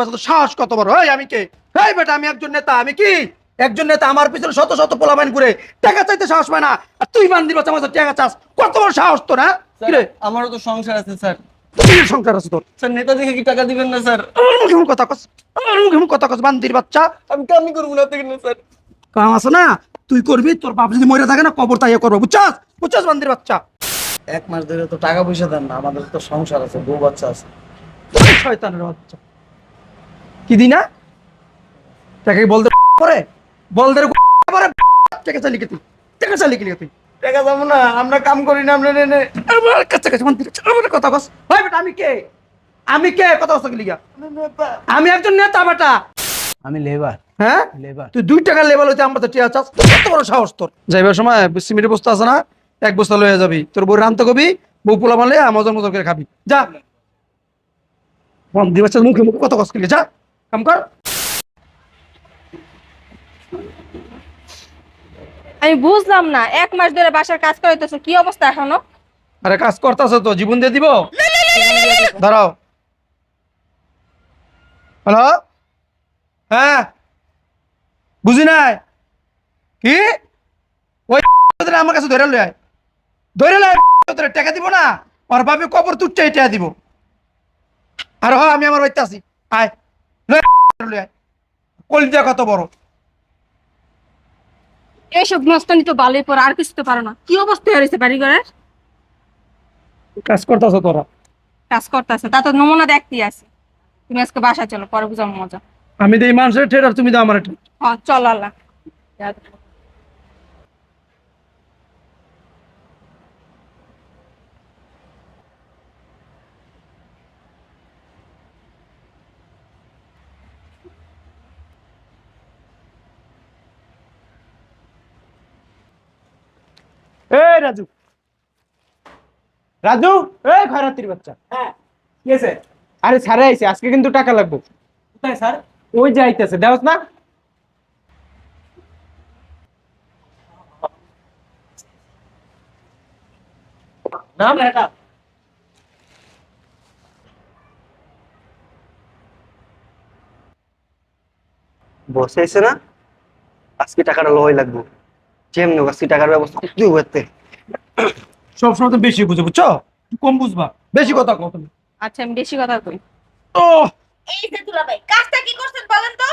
বাচ্চা সাহস কত বড়? এই আমি কে? এই বেটা আমি একজন নেতা আমি কি? একজন নেতা আমার পিছনে শত শত পোলাবাইন ঘুরে টাকা চাইতে সাহস পায় না। আর তুই বান্দির বাচ্চা আমার টাকা চাস কত বড় সাহস তো না আমারও তো সংসার আছে স্যার। সংসার আছে তোর? স্যার নেতা দেখে কি টাকা দিবেন না স্যার? আমার মুখে মুখে কথা কস আমার মুখে মুখে কথা কস বান্দির বাচ্চা। আমি করব না না স্যার। কাম আছে না? তুই করবি তোর বাপ যদি মরে থাকে না কবর তাইয়া করব বুঝছাস? বুঝছাস বান্দির বাচ্চা? এক মাস ধরে তো টাকা পয়সা দেন না আমাদের তো সংসার আছে বউ বাচ্চা আছে। শয়তানের বাচ্চা। কি দি না? তাকে বলতে পরে? বলদের পরে? টাকা চালি কে তুই টাকা চালি কে তুই টাকা যাব না আমরা কাম করি না আমরা এনে আমার কাছে কাছে মন্দির আমার কথা কস ভাই বেটা আমি কে? আমি কে? কথা কস লিগা। আমি একজন নেতা বেটা। আমি লেবার। হ্যাঁ? লেবার। তুই দুই টাকা লেবার হইতে আমার তো টিয়া চাস। কত বড় সাহস তোর? যাইবার সময় সিমেন্টের বস্তা আছে না? এক বস্তা লয়ে যাবি। তোর বউ রান্তে কবি বউ পোলা মারলে আমাজন মজা করে খাবি। যা। বন্ধি বাচ্চার মুখে মুখে কত কষ্ট যা। কাম কর। আমি বুঝলাম না এক মাস ধরে বাসার কাজ করাইতেছো কি অবস্থা এখনও? আরে কাজ করতেছ তো জীবন দিয়ে দিব? দাঁড়াও। হ্যালো? হ্যাঁ? বুঝি নাই? কি? ওই আমার কাছে ধরে লয়। ধরে লয় টাকা দিব না ওর বাপে কবর তুচ্ছাই টাকা দিব। আর হ আমি আমার বাড়িতে আছি। আয়। কলিজা কত বড়। এইসব নস্তানি তো বালে পর আর কিছু তো পারো না। কি অবস্থা হয়েছে বাড়ি ঘরের কাজ করতেছ তোরা? কাজ করতেছে। তা তো নমুনা দেখতে আছে। তুমি আজকে বাসা চলো পরে বুঝাম মজা। আমি দেই মানুষের আর তুমি দাও আমার ঠের হ্যাঁ চল আল্লাহ এই রাজু রাজু এই খয়রাতির বাচ্চা। হ্যাঁ। কি আছে আরে ছাড়ে আইছে আজকে কিন্তু টাকা লাগবে। কোথায় স্যার ওই যে আইতেছে দেওস না। নাম এটা বসে এসে না? আজকে টাকাটা লয় লাগবো। যেমনি হোক আজকে টাকার ব্যবস্থা করতে হবে। সব সময় তো বেশি বুঝে বুঝছ? কম বুঝবা। বেশি কথা কও তুমি। আচ্ছা আমি বেশি কথা কই। ও এই যে দুলাভাই কাজটা কি করছেন বলেন তো?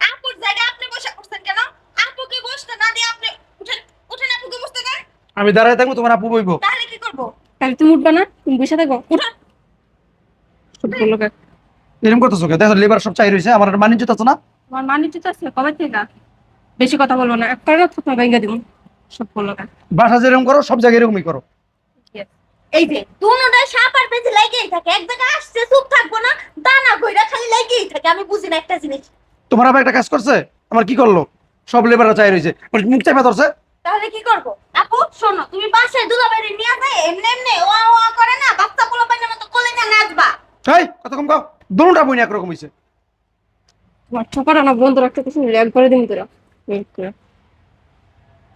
আপুর জায়গায় আপনি বসে করছেন কেন? আপুকে বসতে না দিয়ে আপনি উঠেন উঠেন আপুকে বসতে দেন। আমি দাঁড়ায় থাকব তোমার আপু বইবো। তাহলে কি করব? তাহলে তুমি উঠবা না? তুমি বসে থাকো। উঠা। সব লোক এরকম করতেছো কে দেখো লেবার সব চাই রয়েছে আমার মানি জুত আছে না? তোমার মানি আছে কবে থেকে? বেশি কথা বলব না। একটা কথা ভেঙে দিব। সব বাসা যেরকম করো সব জায়গায় এরকমই করো। এই যে দুনোটা সাপ আর বেঁচে লেগেই থাকে। এক জায়গায় আসছে চুপ থাকব না দানা কইরা খালি লেগেই থাকে। আমি বুঝি না একটা জিনিস। তোমার আবার একটা কাজ করছে? আমার কি করল? সব লেবাররা চাই রয়েছে। মুখ চাপা ধরছে? তাহলে কি করব? আপু শোনো তুমি বাসায় দুলাভাই নিয়ে যায় এমনি এমনি ওয়া ওয়া করে না বাচ্চা পোলা পাইনের মতো কোলে না নাচবা। এই কত কম কাও। দুটা বই একরকম হয়েছে তোমার ঠোকাটা না বন্ধ রাখতে কিছু ল্যাগ করে দিন তোরা।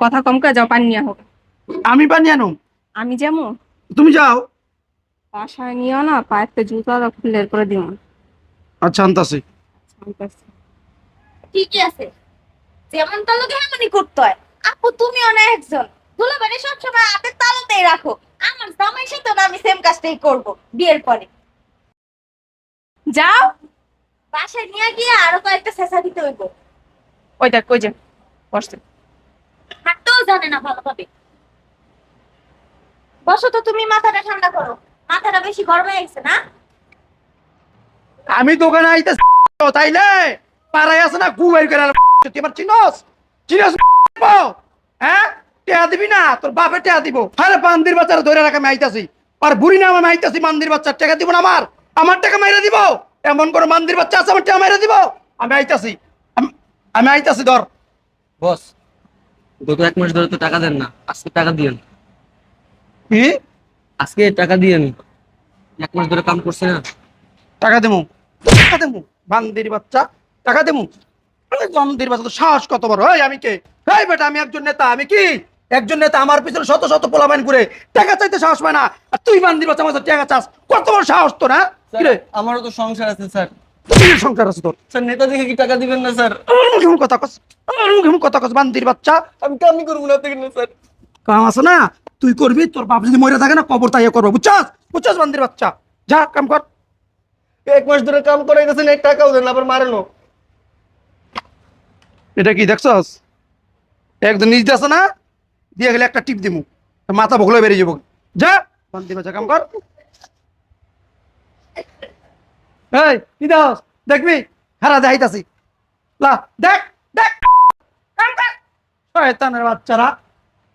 কথা কম করে যাও পানি নিয়ে হোক। আমি পানি আনো আমি যেমন তুমি যাও। বাসায় নিও না পায়ের জুতা খুলে করে দিও। আচ্ছা আনতাছি। ঠিকই আছে। যেমন তালুকে এমনই করতে হয়। আপু তুমিও না একজন। দুলাভাই সবসময় হাতের তালুতেই রাখো। আমার জামাই সাথে আমি সেম কাজটাই করব বিয়ের পরে। যাও। বাসায় নিয়ে গিয়ে আরও কয়েকটা শেষা দিতে হইব। ওইটা কই যে বসতে হাঁটতেও জানে না ভালোভাবে। বসো তো তুমি মাথাটা ঠান্ডা করো। মাথাটা বেশি গরম হয়ে গেছে না? আমি দোকানে আইতে তাইলে পাড়াই আছে না গু বের করে তুই আমার চিনস? চিনস হ্যাঁ? টেয়া দিবি না? তোর বাপে টেয়া দিব। আরে বান্দির বাচ্চারা ধরে রাখা আমি আইতাছি। আর বুড়ি না আমি আইতাছি মান্দির বাচ্চার টাকা দিব না আমার? আমার টাকা মাইরে দিব? এমন করে মান্দির বাচ্চা আছে আমার টাকা মাইরে দিব? আমি আইতাছি। আমি- আমি আইতাছি ধর। বস। গত এক মাস ধরে তো টাকা দেন না আজকে টাকা দিয়েন। কি? আজকে টাকা দিয়েন। এক মাস ধরে কাম করছে না। টাকা দেবো। টাকা দেবো। বান্দির বাচ্চা টাকা দেবো। বান্দির বাচ্চা তো সাহস কত বড়? এই আমি কে? এই বেটা আমি একজন নেতা আমি কি? একজন নেতা আমার পিছনে শত শত পোলাবাইন ঘুরে টাকা চাইতে সাহস পায় না। আর তুই বান্দির বাচ্চা আমার টাকা চাস। কত বড় সাহস তো না আমারও তো সংসার আছে স্যার। কি সংসার আছে তোর। স্যার নেতা দেখে কি টাকা দিবেন না স্যার? আর মুখে মুখে কথা কস আর মুখে মুখে কথা কস বান্দির বাচ্চা। আমি কামই করব না দেখেন না স্যার। কাম আছে না তুই করবি তোর বাপ যদি মরে থাকে না কবর তাইয়া করব বুঝছাস? বুঝছাস বান্দির বাচ্চা? যা কাম কর। এক মাস ধরে কাম করাই গেছেন এক টাকাও দেন আবার মারেনো এটা কি দেখছস? একদম নিজ আছে না দিয়ে গেলে একটা টিপ দিমু মাথা বগলে বেরিয়ে যাব। যা বান্দির বাচ্চা কাম কর। এই কি দাস দেখবি? হারা দেখাইতাছি। লা দেখ দেখ। শয়তানের বাচ্চারা।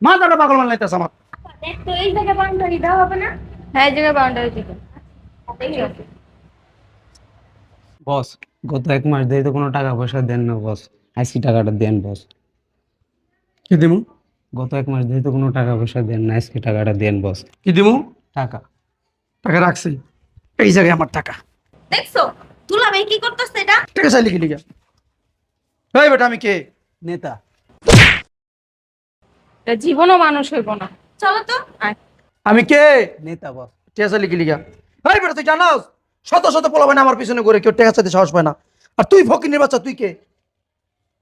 মাথাটা পাগল মান লাইতাছে আমার। দেখ তো এই জায়গায় বাউন্ডারি দেওয়া হবে না হ্যাঁ বাউন্ডারি বস গত এক মাস ধরে তো কোনো টাকা পয়সা দেন না বস। আজকে টাকাটা দেন বস। কি দিমু? গত এক মাস ধরে তো কোনো টাকা পয়সা দেন না আজকে টাকাটা দেন বস। কি দিমু? টাকা। টাকা রাখছি। এই জায়গায় আমার টাকা। দেখছ? তুলা ভাই কি করতেছে এটা? টাকা চাইলে কি লিগা এই বেটা আমি কে? নেতা। এটা জীবনও মানুষ হইব না। চলো তো। আমি কে? নেতা বস টাকা চাইলে কি লিগা এই বেটা তুই জানোস? শত শত পোলাবে না আমার পিছনে ঘুরে কেউ টাকা চাইতে সাহস পায় না। আর তুই ফকিনের বাচ্চা তুই কে?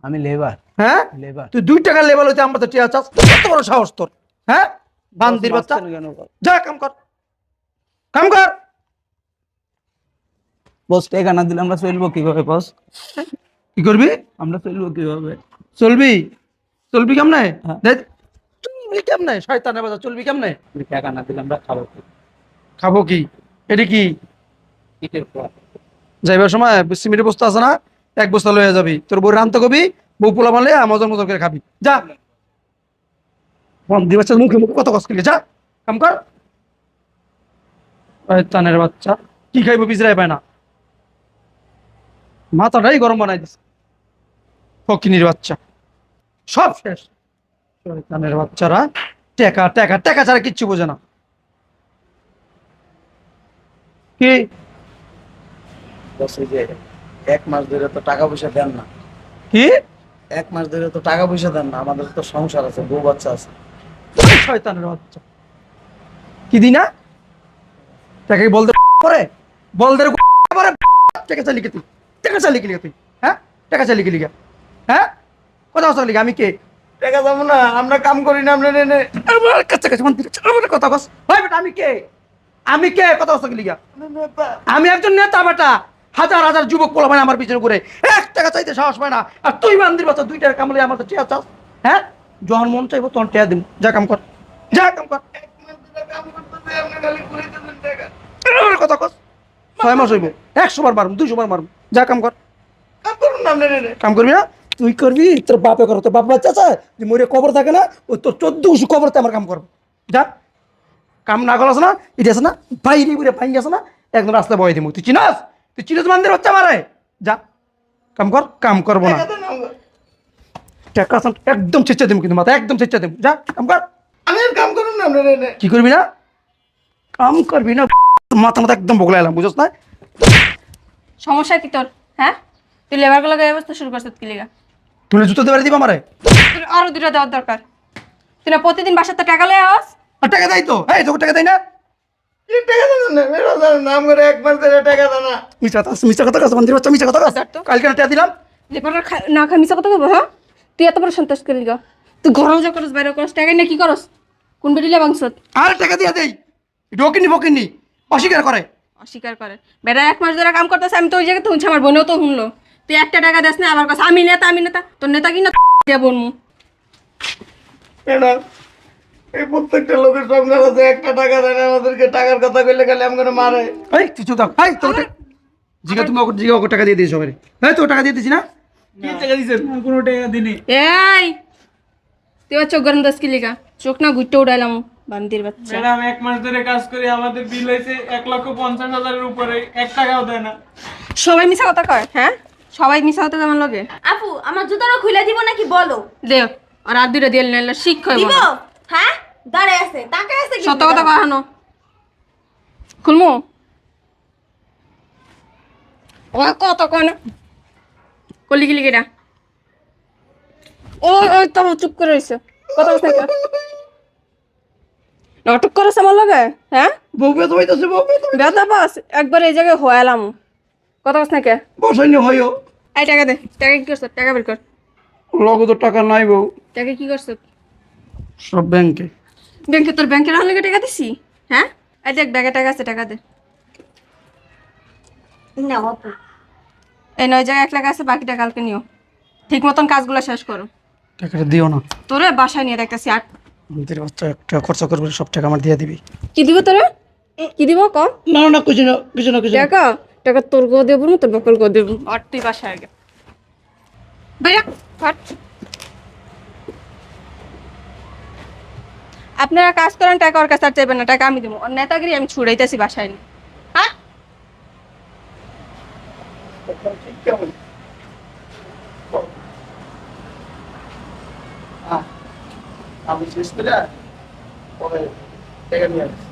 আমি লেবার হ্যাঁ? লেবার তুই দুই টাকার লেভেল হইতে আমার তো টিয়া চাস। কত বড় সাহস তোর? হ্যাঁ? বান্দির বাচ্চা? কেন? যা কাম কর। কাম কর। বস টাকা না দিলে আমরা চলবো কীভাবে বস কি করবি? আমরা চলবো কীভাবে? চলবি? চলবি কেমনে? হ্যাঁ। দেখ, চলবি কেমনে? শয়তানের বাচ্চা চলবি কেমনে? টাকা না দিলে আমরা খাব কি? খাব কি? এটি কি? যাইবার সময় সিমেন্টের বস্তা আছে না? এক বস্তা লয়ে যাবি। তোর বউ রান্তে কবি বউ পোলা মারলে মজা মজা করে খাবি। যা। বন্দি বাচ্চার মুখে মুখে কত কষ্ট যা কাম কর। তানের বাচ্চা। কি খাইবো পিছরাই পায় না। মাথাটাই গরম বানাই দিছে। ফকিনির বাচ্চা। সব শেষ। শয়তানের বাচ্চারা টেকা টেকা টেকা ছাড়া কিচ্ছু বোঝে না। কি? এক মাস ধরে তো টাকা পয়সা দেন না। কি? এক মাস ধরে তো টাকা পয়সা দেন না। আমাদের তো সংসার আছে বউ বাচ্চা আছে। শয়তানের বাচ্চা। কি দি না তাকে বলতে পরে বলদের পরে চালিকে তুই টাকা চালি লিখে তুই? হ্যাঁ? টাকা চালি লিখে হ্যাঁ? কথা কথা লিখে আমি কে? টাকা যাব না আমরা কাম করি না আমরা এনে আমার কাছে কাছে মন্দির আমার কথা কস। ভাই বেটা আমি কে? আমি কে? কথা কথা কি লিখা আমি একজন নেতা বেটা। হাজার হাজার যুবক পোলা মানে আমার পিছনে ঘুরে এক টাকা চাইতে সাহস পায় না। আর তুই বান্দির বাচ্চা দুই টাকা কামলে আমার তো টিয়া চাস। হ্যাঁ? যখন মন চাইব তখন টিয়া দিম। যা কাম কর। যা কাম কর। আমার কথা কস। ছয় মাস হইব। একশো বার মারুম দুইশো বার মারুম যা কাম কর। কাম আমরা করবি না? তুই করবি তোর বাপে করো তোর বাপ বাচ্চা আছে? যে মরে কবর থাকে না ওই তোর চোদ্দ উশু কবরতে আমার কাম করব। যা। কাম না করস না এটা আছে না বাইরে বুড়ে ভাই আছে না একদম রাস্তায় বয়ে দিমু তুই চিনাস? তুই চিনাস মন্দির বাচ্চা মারে যা। কাম কর কাম করব না। টাকা একদম চেচ্চা দিম কিন্তু মাথা একদম চেচ্চা দিম যা কাম কর। আমি কাম করুন না আমরা কি করবি না? কাম করবি না মাথা মাথা একদম বগলা এলাম বুঝছ না? সমস্যা কি তোর? হ্যাঁ? তুই লেবারগুলো ব্যবস্থা শুরু করছিস কি লিগা? তুমি জুতো দেবার দিবা আমারে? তোর আরও দুটা দেওয়ার দরকার। তুই না প্রতিদিন বাসাতে টাকা লয়ে আস। আর টাকা দেয় তো। এই তোকে টাকা দেয় না? কি টাকা দেন না মেরা দেন নাম করে এক মাস ধরে টাকা দেন না। মিছা কথা মিছা কথা কাছে মন্দির বাচ্চা মিছা কথা কাছে ধর তো। কালকে না টাকা দিলাম। লেবার না খা মিশা কথা বলব হ্যাঁ? তুই এত বড় সন্তুষ্ট করি লিগা। তুই ঘরও যা করস বাইরে করস টাকা নিয়ে কি করস? কোন বেরিলে বাংসত? আর টাকা দিয়ে দেই। ঢোকিনি ফকিনি অস্বীকার করে। অস্বীকার করে বেটা এক মাস ধরে কাম করতেছে আমি তো ওই জায়গায় শুনছি আমার বোনও তো শুনলো তুই একটা টাকা দেস না আবার কাছে আমি নেতা আমি নেতা তোর নেতা কি না দিয়ে ম্যাডাম এই প্রত্যেকটা লোকের সংসার আছে একটা টাকা দেন আমাদেরকে টাকার কথা কইলে গেলে আমাকে মারে। এই কিছু দাও এই তো জিগা তুমি ওকে জিগা ওকে টাকা দিয়ে দিয়েছ সবাই। এই তো টাকা দিয়ে দিছি না? কি টাকা দিছেন কোনো টাকা দিনি এই! তুই আর চোখ গরম দাস কি লিগা। চোখ না ঘুরতে উড়াইলাম বান্দির বাচ্চা। ম্যাডাম এক মাস ধরে কাজ করি আমাদের বিল হয়েছে এক লক্ষ পঞ্চাশ হাজারের উপরে এক টাকাও দেয় না। সবাই মিশা কথা কয় হ্যাঁ? সবাই মিশা কথা লগে? আপু আমার জুতাটা খুলে দিব নাকি বলো? দে আর আর দুইটা দিয়ে নিলে শিখ হইব দিব? হ্যাঁ? দাঁড়ায় আছে আছে সত্য কথা কহানো খুলমু। ও কত কোন কলি গিলি কেটা ও ওই তো চুপ করে রইছে। কথা বলছ না নাটক করেছে আমার লগে? হ্যাঁ? বউ বেত হইতাছে বউ বেত বেদা বাস একবার এই জায়গায় হয়ালাম কথা বলছ না কে বসাইনি হইও। এই টাকা দে টাকা কি করছ? টাকা বের কর। লগে তো টাকা নাই বউ। টাকা কি করছ? সব ব্যাংকে। ব্যাংকে তোর ব্যাংকের আনলে টাকা দিছি? হ্যাঁ? এই দেখ ব্যাগে টাকা আছে টাকা দে। না আপু এই নয় জায়গায় এক লাখ আছে বাকিটা কালকে নিও। ঠিক মতন কাজগুলো শেষ করো। টাকাটা দিও না। তোরে বাসায় নিয়ে দেখতেছি আর আমাদের বাচ্চা একটা খরচা করবে সব টাকা আমার দিয়ে দিবি। কি দিব তোরে? কি দিব ক? না না কিছু না কিছু না কিছু টাকা? টাকা তোর গো দেবো না তোর বাপের গো দেবো। আর তুই বাসায় আগে। আপনারা কাজ করেন টাকা ওর কাছে আর চাইবেন না টাকা আমি দেবো। ওর নেতাগিরি আমি ছুড়াইতেছি বাসায়। হ্যাঁ? আমি শেষ করে পরে দেখে নিয়ে আসব।